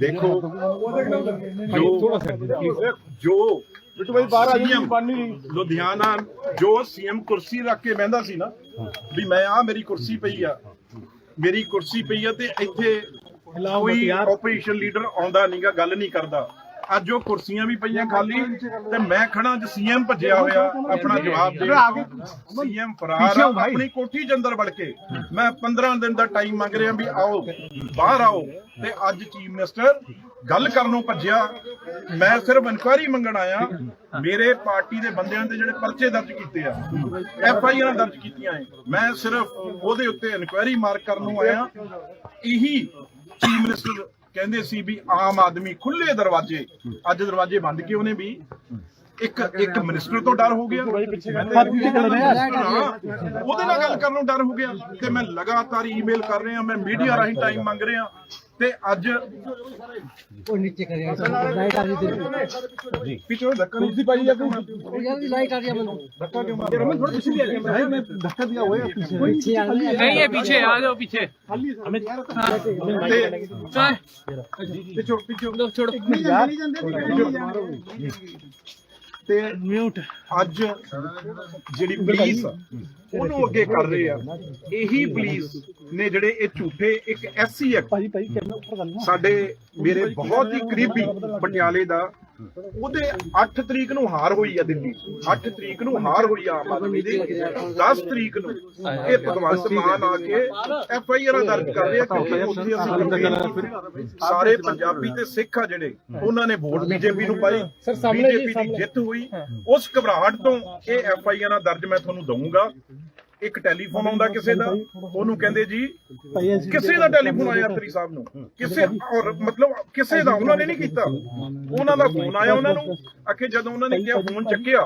ਦੇਖੋ ਜੋ ਜੋ ਬਿੱਟੂ ਭਾਈ ਬਾਹਰ ਆ ਜੀ ਨਹੀਂ। ਲੁਧਿਆਣਾ ਜੋ ਸੀਐਮ ਕੁਰਸੀ ਰੱਖ ਕੇ ਬਹਿੰਦਾ ਸੀ ਨਾ ਵੀ ਮੈਂ ਆ ਮੇਰੀ ਕੁਰਸੀ ਪਈ ਆ। ਮੇਰੀ ਕੁਰਸੀ ਪਈ ਆ ਤੇ ਇੱਥੇ ਕੋਈ ਆਪੋਜੀਸ਼ਨ ਲੀਡਰ ਆਉਂਦਾ ਨਹੀਂਗਾ ਗੱਲ ਨਹੀਂ ਕਰਦਾ। ਅੱਜ ਉਹ ਕੁਰਸੀਆਂ ਵੀ ਪਈਆਂ ਖਾਲੀ ਤੇ ਮੈਂ ਖੜਾ ਜ ਸੀਐਮ ਭੱਜਿਆ ਹੋਇਆ ਆਪਣਾ ਜਵਾਬ ਦੇ ਸੀਐਮ ਫਰਾਰ ਆਪਣੀ ਕੋਠੀ ਚ ਅੰਦਰ ਵੜ ਕੇ। ਮੈਂ 15 ਦਿਨ ਦਾ ਟਾਈਮ ਮੰਗ ਰਿਹਾ ਵੀ ਆਓ ਬਾਹਰ ਆਓ। ਤੇ ਅੱਜ ਚੀਫ ਮਿਨਿਸਟਰ ਗੱਲ ਕਰਨ ਨੂੰ ਭੱਜਿਆ। ਮੈਂ ਸਿਰਫ ਇਨਕੁਆਇਰੀ ਮੰਗਣ ਆਇਆ ਮੇਰੇ ਪਾਰਟੀ ਦੇ ਬੰਦਿਆਂ ਦੇ ਜਿਹੜੇ ਪਰਚੇ ਦਰਜ ਕੀਤੇ ਆ ਐਫ ਆਈ ਆਰ ਦਰਜ ਕੀਤੀਆਂ ਐ ਮੈਂ ਸਿਰਫ ਉਹਦੇ ਉੱਤੇ ਇਨਕੁਆਇਰੀ ਮਾਰਕ ਕਰਨ ਨੂੰ ਆਇਆ। ਇਹੀ ਚੀਫ ਮਿਨਿਸਟਰ ਕਹਿੰਦੇ ਸੀ ਵੀ ਆਮ ਆਦਮੀ ਖੁੱਲੇ ਦਰਵਾਜ਼ੇ ਅੱਜ ਦਰਵਾਜ਼ੇ ਬੰਦ ਕਿਉਂ ਨੇ ਵੀ? ਇੱਕ ਇੱਕ ਮਿਨਿਸਟਰ ਤੋਂ ਡਰ ਹੋ ਗਿਆ। ਹਾਂ, ਉਹਦੇ ਨਾਲ ਗੱਲ ਕਰਨ ਨੂੰ ਡਰ ਹੋ ਗਿਆ ਤੇ ਮੈਂ ਲਗਾਤਾਰ ਈਮੇਲ ਕਰ ਰਿਹਾ ਮੈਂ ਮੀਡੀਆ ਰਾਹੀਂ ਟਾਈਮ ਮੰਗ ਰਿਹਾ। ਤੇ ਅੱਜ ਉਹ ਨੀਚੇ ਕਰਿਆ ਲਾਈਟ ਆ ਰਹੀ ਤੇ ਪਿੱਛੇ ਧੱਕਾ ਨਹੀਂ ਸੀ ਪਾਈ ਜਾਂ ਉਹ ਯਾਰ ਲਾਈਟ ਆ ਰਹੀ ਆ ਮੈਨੂੰ ਧੱਕਾ ਕਿਉਂ ਮਾਰਿਆ ਮੈਂ ਥੋੜਾ ਪਿੱਛੇ ਲਿਆ ਗਿਆ ਮੈਂ ਧੱਕਾ ਦਿਆ ਹੋਇਆ ਪਿੱਛੇ। ਪਿੱਛੇ ਆ ਰਹੀ ਨਹੀਂ ਹੈ ਪਿੱਛੇ ਆ ਜਾਓ ਪਿੱਛੇ। ਤੇ ਚਲ ਪਿੱਛੇ ਪਿੱਛੇ ਛੋੜੋ। ਤੇ ਮਿਊਟ ਅੱਜ ਜਿਹੜੀ ਪੁਲਿਸ ਉਹਨੂੰ ਅੱਗੇ ਕਰ ਰਹੇ ਆ। ਇਹੀ ਪੁਲਿਸ ਨੇ ਜਿਹੜੇ ਇਹ ਝੂਠੇ ਇੱਕ ਐਸਸੀ ਐਕਟ ਸਾਡੇ ਮੇਰੇ ਬਹੁਤ ਹੀ ਕਰੀਬੀ ਪਟਿਆਲੇ ਦਾ ਉਹਦੇ 8 ਤਰੀਕ ਨੂੰ ਹਾਰ ਹੋਈ ਆ ਦਿੱਲੀ। 8 ਤਰੀਕ ਨੂੰ ਹਾਰ ਹੋਈ ਆ ਆਮ ਆਦਮੀ ਦੀ। 10 ਤਰੀਕ ਨੂੰ ਇਹ ਭਗਵੰਤ ਮਾਨ ਆ ਕੇ ਐਫ ਆਈ ਆਰ ਦਰਜ ਕਰ ਰਹੇ ਕਿਉਂਕਿ ਉੱਥੇ ਅਸੀਂ ਸਾਰੇ ਪੰਜਾਬੀ ਤੇ ਸਿੱਖ ਆ ਜਿਹੜੇ ਉਹਨਾਂ ਨੇ ਵੋਟ ਬੀਜੇਪੀ ਨੂੰ ਪਾਈ ਬੀਜੇਪੀ ਦੀ ਜਿੱਤ ਹੋਈ। ਉਸ ਘਬਰਾਹਟ ਤੋਂ ਇਹ ਐਫ ਆਈ ਆਰ ਦਰਜ ਮੈਂ ਤੁਹਾਨੂੰ ਦਊਂਗਾ। ਇੱਕ ਟੈਲੀਫੋਨ ਆਉਂਦਾ ਕਿਸੇ ਦਾ ਉਹਨੂੰ ਕਹਿੰਦੇ ਜੀ ਕਿਸੇ ਦਾ ਟੈਲੀਫੋਨ ਆਇਆ ਤਰੀ ਸਾਹਿਬ ਨੂੰ। ਕਿਸੇ ਔਰ ਮਤਲਬ ਕਿਸੇ ਦਾ ਉਹਨਾਂ ਨੇ ਨਹੀਂ ਕੀਤਾ। ਉਹਨਾਂ ਦਾ ਫੋਨ ਆਇਆ ਉਹਨਾਂ ਨੂੰ। ਅਖੇ ਜਦੋਂ ਉਹਨਾਂ ਨੇ ਕਿਹਾ ਫੋਨ ਚੱਕਿਆ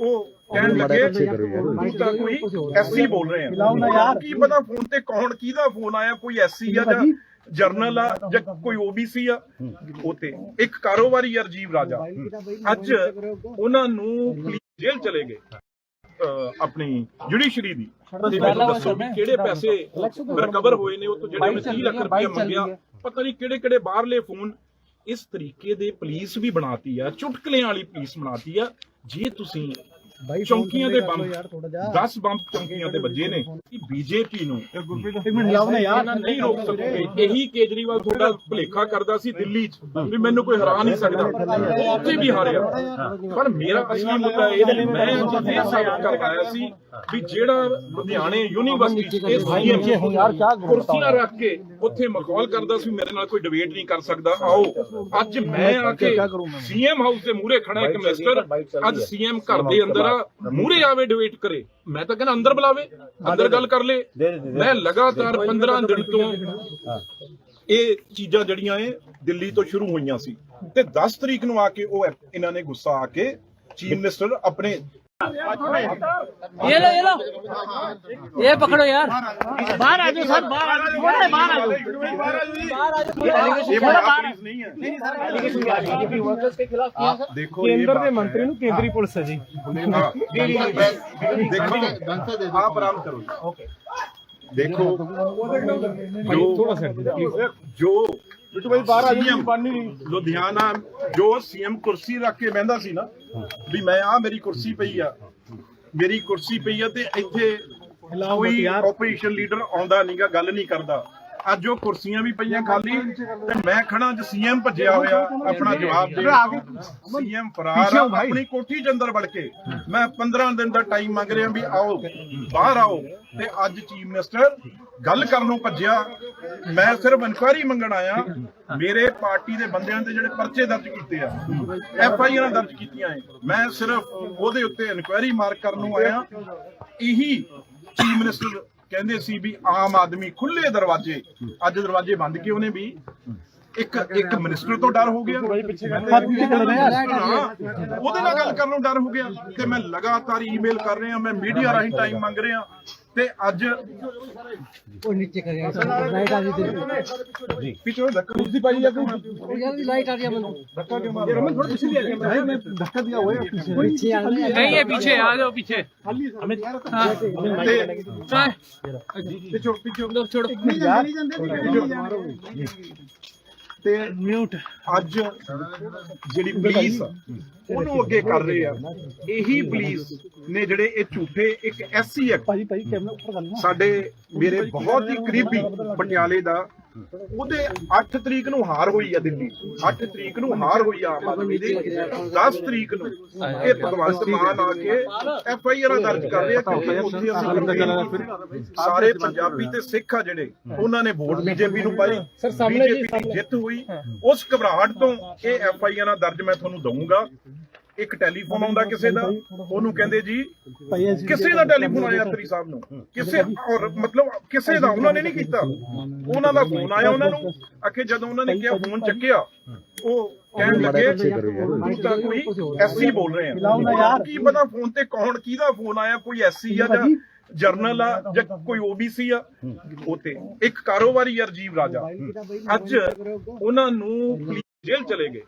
ਉਹ ਕਹਿਣ ਲੱਗੇ ਤੂੰ ਤਾਂ ਕੋਈ ਐਸਸੀ ਬੋਲ ਰਹੇ ਆ। ਕੀ ਪਤਾ ਫੋਨ ਤੇ ਕੌਣ ਕਿਹਦਾ ਫੋਨ ਆਇਆ ਕੋਈ ਐਸਸੀ ਆ ਜਾਂ ਜਰਨਲ ਆ ਜਾਂ ਕੋਈ ਓਬੀਸੀ ਆ ਉਤੇ ਇੱਕ ਕਾਰੋਬਾਰੀ ਆ ਰਜੀਵ ਰਾਜਾ। ਅੱਜ ਉਹਨਾਂ ਨੂੰ ਜੇਲ੍ਹ ਚਲੇ ਗਏ। ਆਪਣੀ ਜੁਡੀਸ਼ਰੀ ਦੀ। ਮੈਨੂੰ ਦੱਸੋ ਵੀ ਕਿਹੜੇ ਪੈਸੇ ਰਿਕਵਰ ਹੋਏ ਨੇ ਉਹ ਤੋਂ ਜਿਹੜੇ ਉਹਨੇ 30 ਲੱਖ ਰੁਪਏ ਮੰਗਿਆ ਪਤਾ ਨਹੀਂ ਕਿਹੜੇ ਕਿਹੜੇ ਬਾਹਰਲੇ ਫੋਨ ਇਸ ਤਰੀਕੇ ਦੇ ਪੁਲਿਸ ਵੀ ਬਣਾਤੀ ਆ ਚੁਟਕਲਿਆਂ ਵਾਲੀ ਪੁਲਿਸ ਬਣਾਤੀ ਆ। ਜੇ ਤੁਸੀਂ ਚੌਂਕੀਆਂ ਦੇ ਬੰਬ। 10 ਬੰਬ ਚੌਂਕੀਆਂ ਤੇ ਵੱਜੇ ਨੇ। ਕਿ ਬੀਜੇਪੀ ਨੂੰ। ਇੱਕ ਮਿੰਟ ਲਾਓ ਨਾ ਯਾਰ। ਇਹਨਾਂ ਨਹੀਂ ਰੋਕ ਸਕੋਗੇ ਇਹੀ ਕੇਜਰੀਵਾਲ ਤੁਹਾਡਾ ਭੁਲੇਖਾ ਕਰਦਾ ਸੀ ਦਿੱਲੀ 'ਚ ਵੀ ਮੈਨੂੰ ਕੋਈ ਹਰਾ ਨਹੀਂ ਸਕਦਾ। ਉਹ ਉੱਥੇ ਵੀ ਹਾਰਿਆ। ਪਰ ਮੇਰਾ ਅਸਲੀ ਮੁੱਦਾ ਇਹ ਨਹੀਂ ਮੈਂ ਅੱਜ ਇਹ ਸਾਬਤ ਕਰ ਸੀ ਵੀ ਜਿਹੜਾ ਲੁਧਿਆਣੇ ਯੂਨੀਵਰਸਿਟੀ ਇਹ ਸੀਐਮ ਯਾਰ ਕਿਆ ਕੁਰਸੀਆਂ ਰੱਖ ਕੇ ਉੱਥੇ ਮਖੌਲ ਕਰਦਾ ਸੀ ਮੇਰੇ ਨਾਲ ਕੋਈ ਡਿਬੇਟ ਨਹੀਂ ਕਰ ਸਕਦਾ। ਆਓ ਅੱਜ ਮੈਂ ਆ ਕੇ ਸੀਐਮ ਹਾਊਸ ਦੇ ਮੂਹਰੇ ਖੜਾ ਇੱਕ ਮਿਨਿਸਟਰ ਅੱਜ ਸੀਐਮ ਘਰ ਦੇ ਅੰਦਰ ਆ ਮੂਹਰੇ ਆਵੇ ਡਿਬੇਟ ਕਰੇ। ਮੈਂ ਤਾਂ ਕਹਿੰਦਾ ਅੰਦਰ ਬੁਲਾਵੇ ਅੰਦਰ ਗੱਲ ਕਰ ਲੇ। ਮੈਂ ਲਗਾਤਾਰ 15 ਦਿਨ ਤੋਂ ਇਹ ਚੀਜ਼ਾਂ ਜਿਹੜੀਆਂ ਇਹ ਦਿੱਲੀ ਤੋਂ ਸ਼ੁਰੂ ਹੋਈਆਂ ਸੀ। ਤੇ 10 ਤਰੀਕ ਨੂੰ ਆ ਕੇ ਉਹ ਇਹਨਾਂ ਨੇ ਗੁੱਸਾ ਆ ਕੇ ਚੀਫ ਮਿਨਿਸਟਰ ਆਪਣੇ ये लो ये लो ये पकड़ो यार बाहर आ जाओ सर बाहर आ जाओ बाहर आ जाओ ਇਹ ਬੜਾ ਪੁਲਿਸ ਨਹੀਂ ਹੈ ਦੇਖੋ ਕੇਂਦਰ ਦੇ ਮੰਤਰੀ ਨੂੰ ਕੇਂਦਰੀ ਪੁਲਿਸ ਹੈ ਜੀ ਦੇਖੋ ਆ ਬਰਾਮਦ ਕਰੋ ਓਕੇ ਦੇਖੋ ਜੋ ਥੋੜਾ ਸਾਈਡ ਜੋ ਬਿੱਟੂ ਭਾਈ ਬਾਹਰ ਆ ਜੀ CM ਬਣ ਨਹੀਂ ਲੁਧਿਆਣਾ ਜੋ ਸੀਐਮ ਕੁਰਸੀ ਰੱਖ ਕੇ ਬਹਿੰਦਾ ਸੀ ਨਾ ਵੀ ਮੈਂ ਆ ਮੇਰੀ ਕੁਰਸੀ ਪਈ ਆ। ਮੇਰੀ ਕੁਰਸੀ ਪਈ ਆ ਤੇ ਇੱਥੇ ਕੋਈ ਆਪੋਜੀਸ਼ਨ ਲੀਡਰ ਆਉਂਦਾ ਨਹੀਂਗਾ ਗੱਲ ਨਹੀਂ ਕਰਦਾ। ਅੱਜ ਉਹ ਕੁਰਸੀਆਂ ਵੀ ਪਈਆਂ ਖਾਲੀ ਤੇ ਮੈਂ ਖੜਾ ਜ ਸੀਐਮ ਭੱਜਿਆ ਹੋਇਆ ਆਪਣਾ ਜਵਾਬ ਦੇ। ਸੀਐਮ ਫਰਾਰ ਆਪਣੀ ਕੋਠੀ ਚ ਅੰਦਰ ਵੜ ਕੇ। ਮੈਂ 15 ਦਿਨ ਦਾ ਟਾਈਮ ਮੰਗ ਰਿਹਾ ਵੀ ਆਓ ਬਾਹਰ ਆਓ ਤੇ ਅੱਜ ਚੀਫ ਮਿਨਿਸਟਰ ਗੱਲ ਕਰਨ ਨੂੰ ਭੱਜਿਆ। ਮੈਂ ਸਿਰਫ ਇਨਕੁਆਇਰੀ ਮੰਗਣ ਆਇਆ ਮੇਰੇ ਪਾਰਟੀ ਦੇ ਬੰਦਿਆਂ ਦੇ ਜਿਹੜੇ ਪਰਚੇ ਦਰਜ ਕੀਤੇ ਆ ਐਫ ਆਈ ਆਰ ਦਰਜ ਕੀਤੀਆਂ ਐ ਮੈਂ ਸਿਰਫ ਉਹਦੇ ਉੱਤੇ ਇਨਕੁਆਇਰੀ ਮਾਰਕ ਕਰਨ ਨੂੰ ਆਇਆ। ਇਹੀ ਚੀਫ ਮਿਨਿਸਟਰ ਕਹਿੰਦੇ ਸੀ ਵੀ ਆਮ ਆਦਮੀ ਖੁੱਲੇ ਦਰਵਾਜ਼ੇ ਅੱਜ ਦਰਵਾਜ਼ੇ ਬੰਦ ਕਿਉਂ ਨੇ ਵੀ? ਇੱਕ ਇੱਕ ਮਿਨਿਸਟਰ ਤੋਂ ਡਰ ਹੋ ਗਿਆ। ਉਹਦੇ ਨਾਲ ਗੱਲ ਕਰਨ ਨੂੰ ਡਰ ਹੋ ਗਿਆ। ਤੇ ਮੈਂ ਲਗਾਤਾਰ ਈਮੇਲ ਕਰ ਰਿਹਾ ਮੈਂ ਮੀਡੀਆ ਰਾਹੀਂ ਟਾਈਮ ਮੰਗ ਰਿਹਾ। ਤੇ ਅੱਜ ਉਹ ਨੀਚੇ ਕਰਿਆ ਲਾਈਟ ਆ ਰਹੀ ਤੇ। ਜੀ ਪਿੱਛੇ ਧੱਕਾ ਦੀ ਪਾਈ ਆ ਕੋਈ? ਯਾਰ ਦੀ ਲਾਈਟ ਆ ਰਹੀ ਆ ਮੈਨੂੰ ਧੱਕਾ ਕਿਉਂ ਮਾਰ ਰਮਨ ਥੋੜਾ ਪਿੱਛੇ ਲੈ ਗਿਆ ਮੈਂ ਮੈਂ ਧੱਕਾ ਦਿਆ ਹੋਇਆ ਪਿੱਛੇ। ਪਿੱਛੇ ਨਹੀਂ ਹੈ ਪਿੱਛੇ ਆ ਜਾਓ ਪਿੱਛੇ। ਅਮਿਤ ਯਾਰ ਤੇ ਪਿੱਛੇ। ਪਿੱਛੇ ਛੋੜ। ਨਹੀਂ ਜਾਂਦੇ ਨਹੀਂ ਜਾਂਦੇ ਤੇ ਮਿਊਟ ਅੱਜ ਜਿਹੜੀ ਪੁਲਿਸ ਉਹਨੂੰ ਅੱਗੇ ਕਰ ਰਹੇ ਆ। ਇਹੀ ਪੁਲਿਸ ਨੇ ਜਿਹੜੇ ਇਹ ਝੂਠੇ ਇੱਕ ਐਸਸੀ ਐਕਟ ਸਾਡੇ ਮੇਰੇ ਬਹੁਤ ਹੀ ਕਰੀਬੀ ਪਟਿਆਲੇ ਦਾ ਉਹਦੇ 8 ਤਰੀਕ ਨੂੰ ਹਾਰ ਹੋਈ ਆ ਦਿੱਲੀ। 8 ਤਰੀਕ ਨੂੰ ਹਾਰ ਹੋਈ ਆ ਆਮ ਆਦਮੀ ਦੀ। 10 ਤਰੀਕ ਨੂੰ ਇਹ ਭਗਵੰਤ ਮਾਨ ਆ ਕੇ ਐਫ ਆਈ ਆਰ ਦਰਜ ਕਰ ਰਹੇ ਆ ਕਿਉਂਕਿ ਉੱਥੇ ਅਸੀਂ ਸਾਰੇ ਪੰਜਾਬੀ ਤੇ ਸਿੱਖ ਆ ਜਿਹੜੇ ਉਹਨਾਂ ਨੇ ਵੋਟ ਬੀਜੇਪੀ ਨੂੰ ਪਾਈ। ਬੀਜੇਪੀ ਦੀ ਜਿੱਤ ਹੋਈ। ਉਸ ਘਬਰਾਹਟ ਤੋਂ ਇਹ ਐਫ ਆਈ ਆਰ ਦਰਜ ਮੈਂ ਤੁਹਾਨੂੰ ਦਊਂਗਾ। ਇੱਕ ਟੈਲੀਫੋਨ ਆਉਂਦਾ ਕਿਸੇ ਦਾ ਉਹਨੂੰ ਕਹਿੰਦੇ ਜੀ ਕਿਸੇ ਦਾ ਟੈਲੀਫੋਨ ਆਇਆ ਤਰੀ ਸਾਹਿਬ ਨੂੰ ਕਿਸੇ ਔਰ ਮਤਲਬ ਕਿਸੇ ਦਾ ਉਹਨਾਂ ਨੇ ਨਹੀਂ ਕੀਤਾ। ਉਹਨਾਂ ਦਾ ਫੋਨ ਆਇਆ ਉਹਨਾਂ ਨੂੰ ਅਖੇ ਜਦੋਂ ਉਹਨਾਂ ਨੇ ਕਿਹਾ ਫੋਨ ਚੱਕਿਆ ਉਹ ਕਹਿਣ ਲੱਗੇ ਤੂੰ ਤਾਂ ਕੋਈ ਐਸਸੀ ਬੋਲ ਰਹੇ ਆ ਕੀ ਪਤਾ ਫੋਨ ਤੇ ਕੌਣ ਕਿਹਦਾ ਫੋਨ ਆਇਆ ਕੋਈ ਐਸਸੀ ਆ ਜਾਂ ਜਰਨਲ ਆ ਜਾਂ ਕੋਈ ਓਬੀਸੀ ਆ ਉਹ ਤੇ। ਇੱਕ ਕਾਰੋਬਾਰੀ ਆ ਰਾਜੀਵ ਰਾਜਾ। ਅੱਜ ਉਹਨਾਂ ਨੂੰ ਜੇਲ੍ਹ ਚਲੇ ਗਏ।